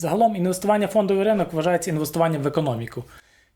Загалом інвестування в фондовий ринок вважається інвестуванням в економіку.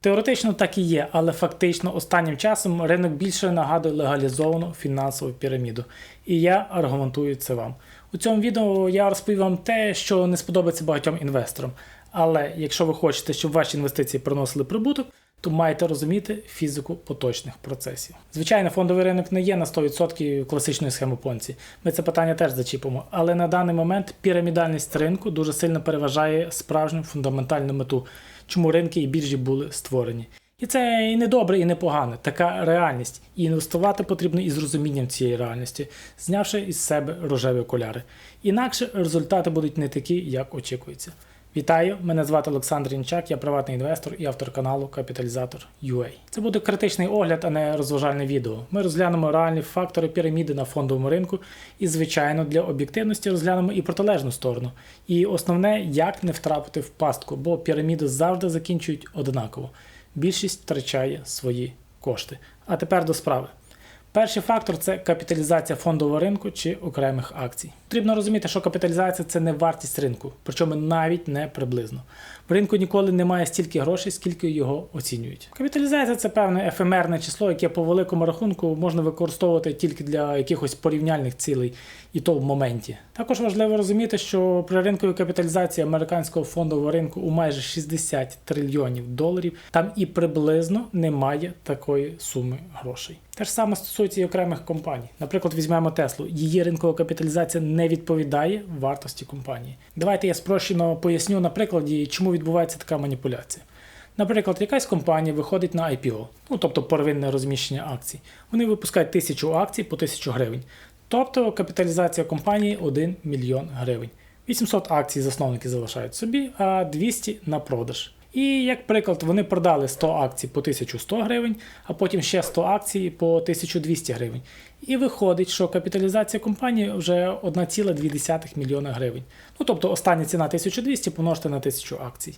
Теоретично так і є, але фактично останнім часом ринок більше нагадує легалізовану фінансову піраміду. І я аргументую це вам. У цьому відео я розповім вам те, що не сподобається багатьом інвесторам. Але якщо ви хочете, щоб ваші інвестиції приносили прибуток, то маєте розуміти фізику поточних процесів. Звичайно, фондовий ринок не є на 100% класичною схемою Понці. Ми це питання теж зачіпимо. Але на даний момент пірамідальність ринку дуже сильно переважає справжню фундаментальну мету, чому ринки і біржі були створені. І це і не добре, і не погано. Така реальність. І інвестувати потрібно із розумінням цієї реальності, знявши із себе рожеві окуляри. Інакше результати будуть не такі, як очікується. Вітаю! Мене звати Олександр Інчак, я приватний інвестор і автор каналу Капіталізатор UA. Це буде критичний огляд, а не розважальне відео. Ми розглянемо реальні фактори піраміди на фондовому ринку, і, звичайно, для об'єктивності розглянемо і протилежну сторону. І основне, як не втрапити в пастку, бо піраміди завжди закінчують однаково. Більшість втрачає свої кошти. А тепер до справи. Перший фактор це капіталізація фондового ринку чи окремих акцій. Потрібно розуміти, що капіталізація це не вартість ринку, причому навіть не приблизно. В ринку ніколи немає стільки грошей, скільки його оцінюють. Капіталізація це певне ефемерне число, яке по великому рахунку можна використовувати тільки для якихось порівняльних цілей, і то в моменті. Також важливо розуміти, що при ринковій капіталізації американського фондового ринку у майже 60 трильйонів доларів там і приблизно немає такої суми грошей. Те ж саме стосується і окремих компаній. Наприклад, візьмемо Теслу. Її ринкова капіталізація не відповідає вартості компанії. Давайте я спрощено поясню на прикладі, чому відбувається така маніпуляція. Наприклад, якась компанія виходить на IPO, ну тобто первинне розміщення акцій. Вони випускають тисячу акцій по 1000 гривень. Тобто капіталізація компанії 1 мільйон гривень. 800 акцій засновники залишають собі, а 200 на продаж. І як приклад, вони продали 100 акцій по 1100 гривень, а потім ще 100 акцій по 1200 гривень. І виходить, що капіталізація компанії вже 1,2 мільйона гривень. Ну тобто остання ціна 1200 помножити на 1000 акцій.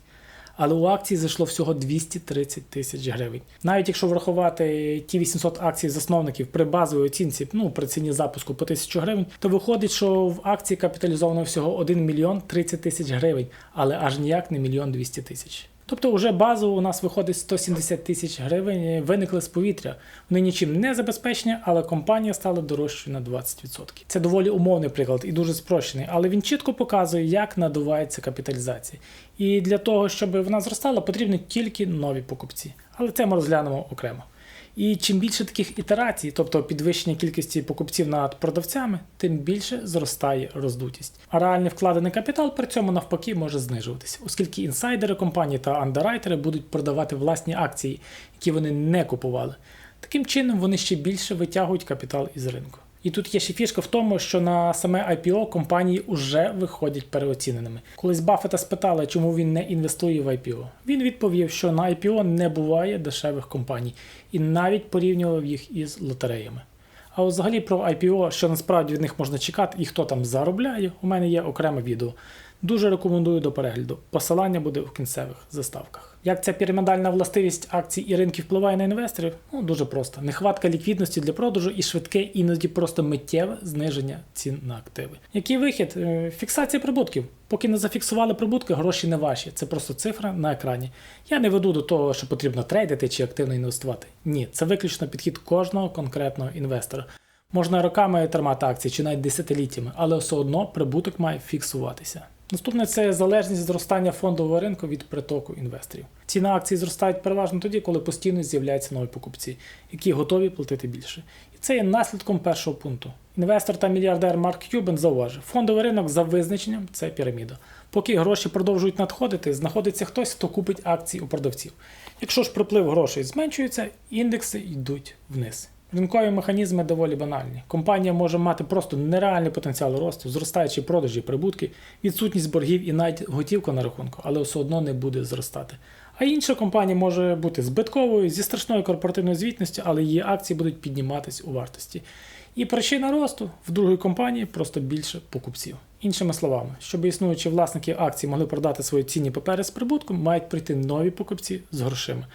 Але у акції зайшло всього 230 тисяч гривень. Навіть якщо врахувати ті 800 акцій засновників при базовій оцінці, ну при ціні запуску по 1000 гривень, то виходить, що в акції капіталізовано всього 1 мільйон 30 тисяч гривень, але аж ніяк не мільйон 200 тисяч. Тобто, вже базово у нас виходить 170 тисяч гривень, виникли з повітря. Вони нічим не забезпечені, але компанія стала дорожчою на 20%. Це доволі умовний приклад і дуже спрощений, але він чітко показує, як надувається капіталізація. І для того, щоб вона зростала, потрібні тільки нові покупці. Але це ми розглянемо окремо. І чим більше таких ітерацій, тобто підвищення кількості покупців над продавцями, тим більше зростає роздутість. А реальний вкладений капітал при цьому навпаки може знижуватися, оскільки інсайдери компанії та андеррайтери будуть продавати власні акції, які вони не купували. Таким чином вони ще більше витягують капітал із ринку. І тут є ще фішка в тому, що на саме IPO компанії вже виходять переоціненими. Колись Баффета спитали, чому він не інвестує в IPO. Він відповів, що на IPO не буває дешевих компаній, і навіть порівнював їх із лотереями. А взагалі про IPO, що насправді від них можна чекати і хто там заробляє, у мене є окреме відео. Дуже рекомендую до перегляду. Посилання буде в кінцевих заставках. Як ця пірамідальна властивість акцій і ринків впливає на інвесторів? Ну дуже просто. Нехватка ліквідності для продажу і швидке, іноді просто миттєве зниження цін на активи. Який вихід? Е, Фіксація прибутків. Поки не зафіксували прибутки, гроші не ваші. Це просто цифра на екрані. Я не веду до того, що потрібно трейдити чи активно інвестувати. Ні, це виключно підхід кожного конкретного інвестора. Можна роками тримати акції чи навіть десятиліттями, але все одно прибуток має фіксуватися. Наступне це залежність зростання фондового ринку від притоку інвесторів. Ціни акцій зростають переважно тоді, коли постійно з'являються нові покупці, які готові платити більше. І це є наслідком першого пункту. Інвестор та мільярдер Марк Кюбен зауважив, фондовий ринок за визначенням це піраміда. Поки гроші продовжують надходити, знаходиться хтось, хто купить акції у продавців. Якщо ж приплив грошей зменшується, індекси йдуть вниз. Ринкові механізми доволі банальні. Компанія може мати просто нереальний потенціал росту, зростаючі продажі, прибутки, відсутність боргів і навіть готівка на рахунку, але все одно не буде зростати. А інша компанія може бути збитковою зі страшною корпоративною звітністю, але її акції будуть підніматись у вартості. І причина росту в другій компанії просто більше покупців. Іншими словами, щоб існуючі власники акцій могли продати свої цінні папери з прибутком, мають прийти нові покупці з грошима.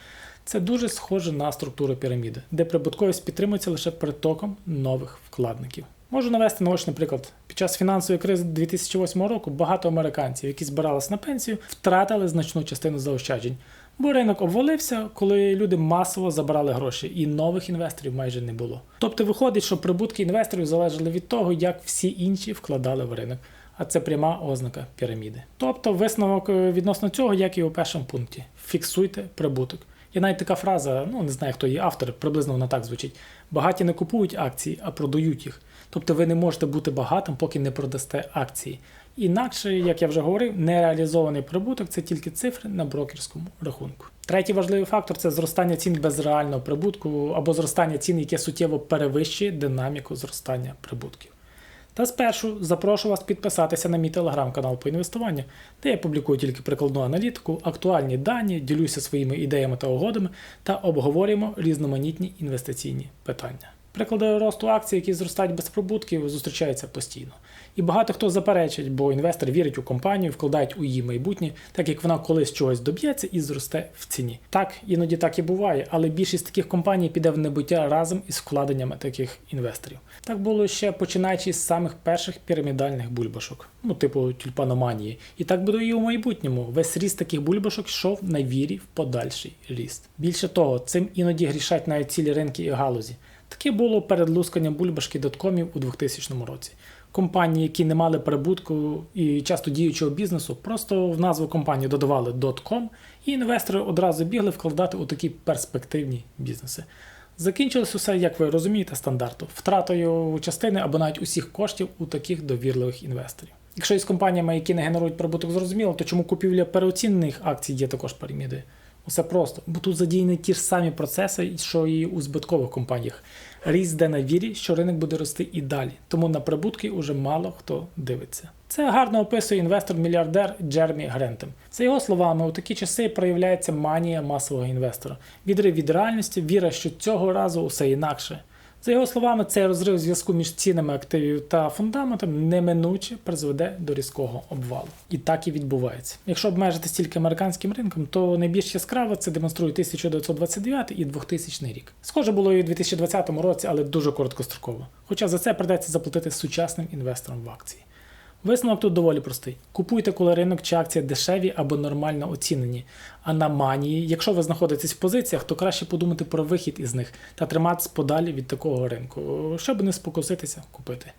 Це дуже схоже на структуру піраміди, де прибутковість підтримується лише притоком нових вкладників. Можу навести наочний приклад. Під час фінансової кризи 2008 року багато американців, які збиралися на пенсію, втратили значну частину заощаджень. Бо ринок обвалився, коли люди масово забирали гроші, і нових інвесторів майже не було. Тобто виходить, що прибутки інвесторів залежали від того, як всі інші вкладали в ринок. А це пряма ознака піраміди. Тобто висновок е, відносно цього, як і у першому пункті: фіксуйте прибуток. Є навіть така фраза, ну не знаю, хто її автор, приблизно вона так звучить: багаті не купують акції, а продають їх. Тобто ви не можете бути багатим, поки не продасте акції. Інакше, як я вже говорив, нереалізований прибуток це тільки цифри на брокерському рахунку. Третій важливий фактор це зростання цін без реального прибутку або зростання цін, яке суттєво перевищує динаміку зростання прибутків. Та спершу запрошу вас підписатися на мій телеграм-канал по інвестуванню, де я публікую тільки прикладну аналітику, актуальні дані, ділюся своїми ідеями та угодами та обговорюємо різноманітні інвестиційні питання. Приклади росту акцій, які зростають без прибутків, зустрічаються постійно. І багато хто заперечить, бо інвестор вірить у компанію, вкладають у її майбутнє, так як вона колись чогось доб'ється і зросте в ціні. Так, іноді так і буває, але більшість таких компаній піде в небуття разом із вкладеннями таких інвесторів. Так було ще починаючи з самих перших пірамідальних бульбашок, ну типу тюльпаноманії. І так буде і у майбутньому. Весь ріст таких бульбашок йшов на вірі в подальший ріст. Більше того, цим іноді грішать навіть цілі ринки і галузі. Таке було перед лусканням бульбашки доткомів у 2000 році. Компанії, які не мали прибутку і часто діючого бізнесу, просто в назву компанії додавали .com, і інвестори одразу бігли вкладати у такі перспективні бізнеси. Закінчилось усе, як ви розумієте, стандарту, втратою частини або навіть усіх коштів у таких довірливих інвесторів. Якщо із компаніями, які не генерують прибуток, зрозуміло, то чому купівля переоцінених акцій є також пірамідою? Усе просто, бо тут задіяні ті ж самі процеси, що і у збиткових компаніях. Ріст де на вірі, що ринок буде рости і далі, тому на прибутки уже мало хто дивиться. Це гарно описує інвестор-мільярдер Джермі Грентем. За його словами, у такі часи проявляється манія масового інвестора, відрив від реальності, віра, що цього разу усе інакше. За його словами, цей розрив зв'язку між цінами активів та фундаментом неминуче призведе до різкого обвалу. І так і відбувається. Якщо обмежитись тільки американським ринком, то найбільш яскраво це демонструє 1929 і 2000 рік. Схоже було і у 2020 році, але дуже короткостроково. Хоча за це придеться заплатити сучасним інвесторам в акції. Висновок тут доволі простий. Купуйте, коли ринок чи акція дешеві або нормально оцінені. А на манії, якщо ви знаходитесь в позиціях, то краще подумати про вихід із них та триматись подалі від такого ринку, щоб не спокуситися купити.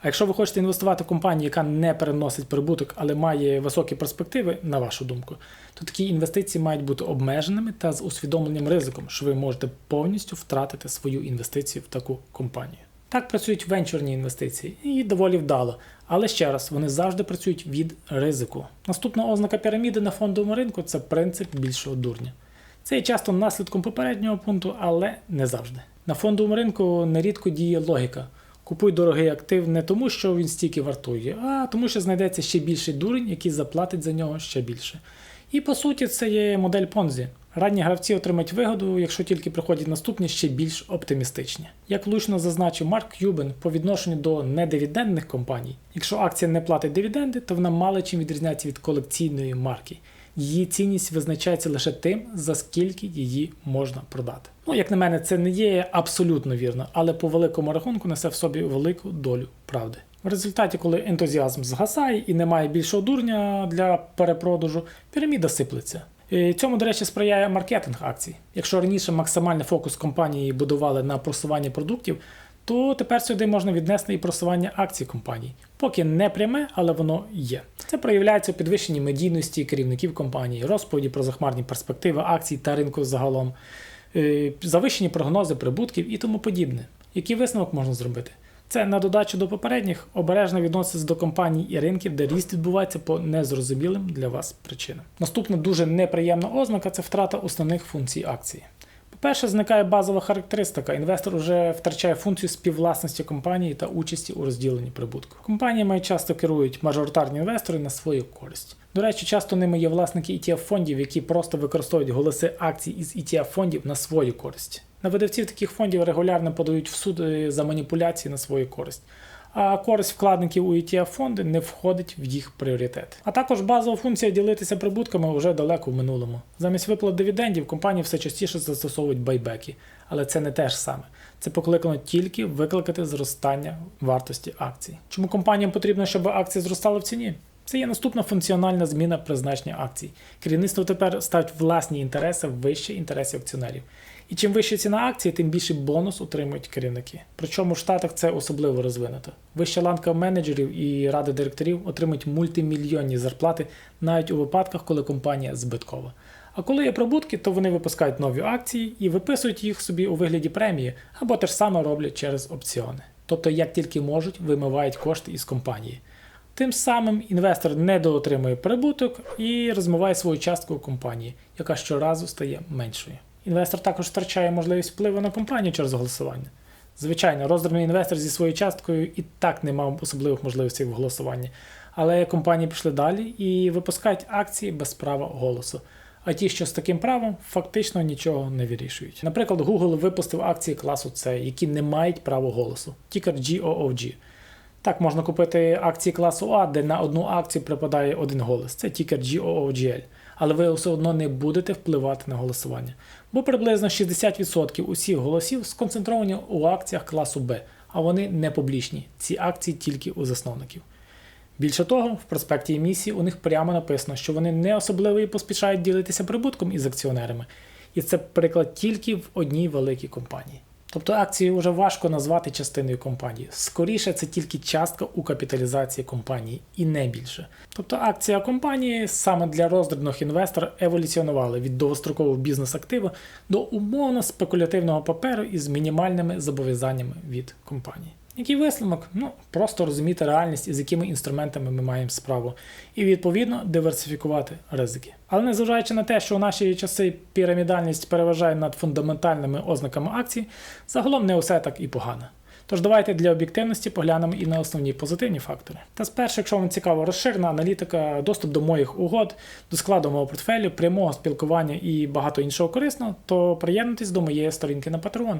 А якщо ви хочете інвестувати в компанію, яка не переносить прибуток, але має високі перспективи, на вашу думку, то такі інвестиції мають бути обмеженими та з усвідомленням ризиком, що ви можете повністю втратити свою інвестицію в таку компанію. Так працюють венчурні інвестиції і доволі вдало. Але ще раз, вони завжди працюють від ризику. Наступна ознака піраміди на фондовому ринку це принцип більшого дурня. Це є часто наслідком попереднього пункту, але не завжди. На фондовому ринку нерідко діє логіка. Купуй дорогий актив не тому, що він стільки вартує, а тому, що знайдеться ще більший дурень, який заплатить за нього ще більше. І по суті, це є модель Понзі. Ранні гравці отримають вигоду, якщо тільки приходять наступні ще більш оптимістичні. Як влучно зазначив Марк Кюбен по відношенню до недивідендних компаній, якщо акція не платить дивіденди, то вона мало чим відрізняється від колекційної марки. Її цінність визначається лише тим, за скільки її можна продати. Ну, як на мене, це не є абсолютно вірно, але по великому рахунку несе в собі велику долю правди. В результаті, коли ентузіазм згасає і немає більшого дурня для перепродажу, піраміда сиплеться. І Цьому, до речі, сприяє маркетинг акцій. Якщо раніше максимальний фокус компанії будували на просуванні продуктів, то тепер сюди можна віднести і просування акцій компаній. Поки не пряме, але воно є. Це проявляється у підвищенні медійності керівників компанії, розповіді про захмарні перспективи акцій та ринку загалом, е, завищені прогнози прибутків і тому подібне. Який висновок можна зробити? Це на додачу до попередніх обережно відноситься до компаній і ринків, де ріст відбувається по незрозумілим для вас причинам. Наступна дуже неприємна ознака це втрата основних функцій акції. По-перше, зникає базова характеристика. Інвестор вже втрачає функцію співвласності компанії та участі у розділенні прибутку. Компаніями часто керують мажоритарні інвестори на свою користь. До речі, часто ними є власники ETF фондів, які просто використовують голоси акцій із ETF фондів на свою користь. На видавців таких фондів регулярно подають в суд за маніпуляції на свою користь. а користь вкладників у ETF фонди не входить в їх пріоритет. А також базова функція ділитися прибутками вже далеко в минулому. Замість виплат дивідендів компанії все частіше застосовують байбеки, але це не те ж саме. Це покликано тільки викликати зростання вартості акцій. Чому компаніям потрібно, щоб акції зростали в ціні? Це є наступна функціональна зміна призначення акцій. Керівництво тепер ставить власні інтереси вище інтересів акціонерів. І чим вища ціна акції, тим більший бонус отримують керівники. Причому в Штатах це особливо розвинуто. Вища ланка менеджерів і ради директорів отримують мультимільйонні зарплати навіть у випадках, коли компанія збиткова. А коли є прибутки, то вони випускають нові акції і виписують їх собі у вигляді премії, або те ж саме роблять через опціони. Тобто, як тільки можуть, вимивають кошти із компанії. Тим самим інвестор недоотримує прибуток і розмиває свою частку у компанії, яка щоразу стає меншою. Інвестор також втрачає можливість впливу на компанію через голосування. Звичайно, роздраний інвестор зі своєю часткою і так не мав особливих можливостей в голосуванні, але компанії пішли далі і випускають акції без права голосу. А ті, що з таким правом, фактично нічого не вирішують. Наприклад, Google випустив акції класу C, які не мають права голосу, тікер GOOG. Так, можна купити акції класу А, де на одну акцію припадає один голос. Це тікер GOOGL. Але ви все одно не будете впливати на голосування. Бо приблизно 60% усіх голосів сконцентровані у акціях класу Б, а вони не публічні. Ці акції тільки у засновників. Більше того, в проспекті емісії у них прямо написано, що вони не особливо і поспішають ділитися прибутком із акціонерами. І це приклад тільки в одній великій компанії. Тобто акції вже важко назвати частиною компанії. Скоріше, це тільки частка у капіталізації компанії і не більше. Тобто акція компанії саме для роздрібних інвесторів еволюціонували від довгострокового бізнес-активу до умовно спекулятивного паперу із мінімальними зобов'язаннями від компанії. Який висновок? Ну, просто розуміти реальність і з якими інструментами ми маємо справу, і відповідно диверсифікувати ризики. Але незважаючи на те, що у наші часи пірамідальність переважає над фундаментальними ознаками акцій, загалом не усе так і погано. Тож давайте для об'єктивності поглянемо і на основні позитивні фактори. Та спершу, якщо вам цікава розширена аналітика, доступ до моїх угод, до складу мого портфелю, прямого спілкування і багато іншого корисного, то приєднуйтесь до моєї сторінки на Patreon.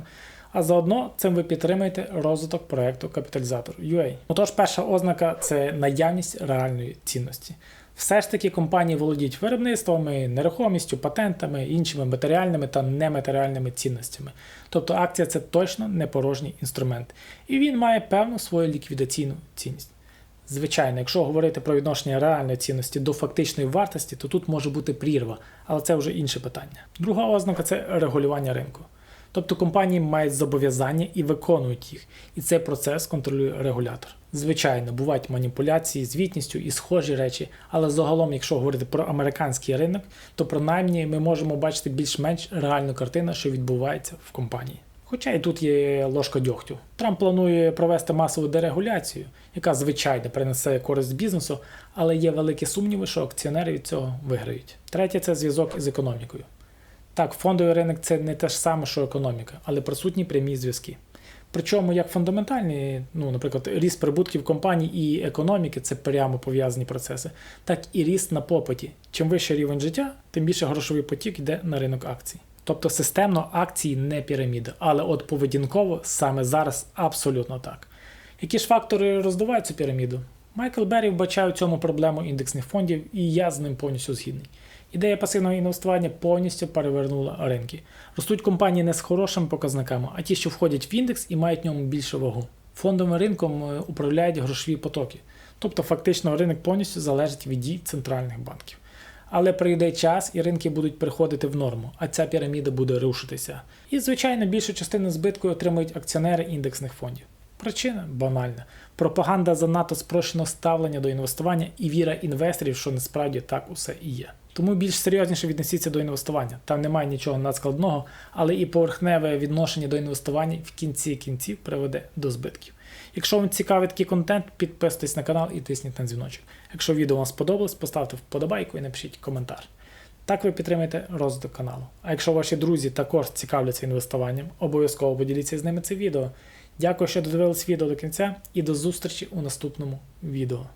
А заодно цим ви підтримаєте розвиток проекту Капіталізатор UA. Отож, перша ознака це наявність реальної цінності. Все ж таки компанії володіють виробництвами, нерухомістю, патентами, іншими матеріальними та нематеріальними цінностями. Тобто акція це точно не порожній інструмент, і він має певну свою ліквідаційну цінність. Звичайно, якщо говорити про відношення реальної цінності до фактичної вартості, то тут може бути прірва, але це вже інше питання. Друга ознака це регулювання ринку. Тобто компанії мають зобов'язання і виконують їх, і цей процес контролює регулятор. Звичайно, бувають маніпуляції, звітністю і схожі речі, але загалом, якщо говорити про американський ринок, то принаймні ми можемо бачити більш-менш реальну картину, що відбувається в компанії. Хоча і тут є ложка дьогтю. Трамп планує провести масову дерегуляцію, яка звичайно принесе користь бізнесу, але є великі сумніви, що акціонери від цього виграють. Третє це зв'язок із економікою. Так, фондовий ринок це не те ж саме, що економіка, але присутні прямі зв'язки. Причому як фундаментальні, ну, наприклад, ріст прибутків компаній і економіки це прямо пов'язані процеси, так і ріст на попиті. Чим вищий рівень життя, тим більше грошовий потік йде на ринок акцій. Тобто системно акції не піраміда, але от поведінково саме зараз абсолютно так. Які ж фактори роздувають цю піраміду? Майкл Беррі вбачає у цьому проблему індексних фондів, і я з ним повністю згідний. Ідея пасивного інвестування повністю перевернула ринки. Ростуть компанії не з хорошими показниками, а ті, що входять в індекс і мають в ньому більше вагу. Фондовим ринком е, управляють грошові потоки. Тобто, фактично, ринок повністю залежить від дій центральних банків. Але прийде час і ринки будуть приходити в норму, а ця піраміда буде рушитися. І, звичайно, більшу частину збитку отримують акціонери індексних фондів. Причина банальна. Пропаганда занадто спрощеного ставлення до інвестування і віра інвесторів, що насправді так усе і є. Тому більш серйозніше віднесіться до інвестування. Там немає нічого надскладного, але і поверхневе відношення до інвестування в кінці кінців приведе до збитків. Якщо вам цікавий такий контент, підписуйтесь на канал і тисніть на дзвіночок. Якщо відео вам сподобалось, поставте вподобайку і напишіть коментар. Так ви підтримаєте розвиток каналу. А якщо ваші друзі також цікавляться інвестуванням, обов'язково поділіться з ними це відео. Дякую, що додивились відео до кінця, і до зустрічі у наступному відео.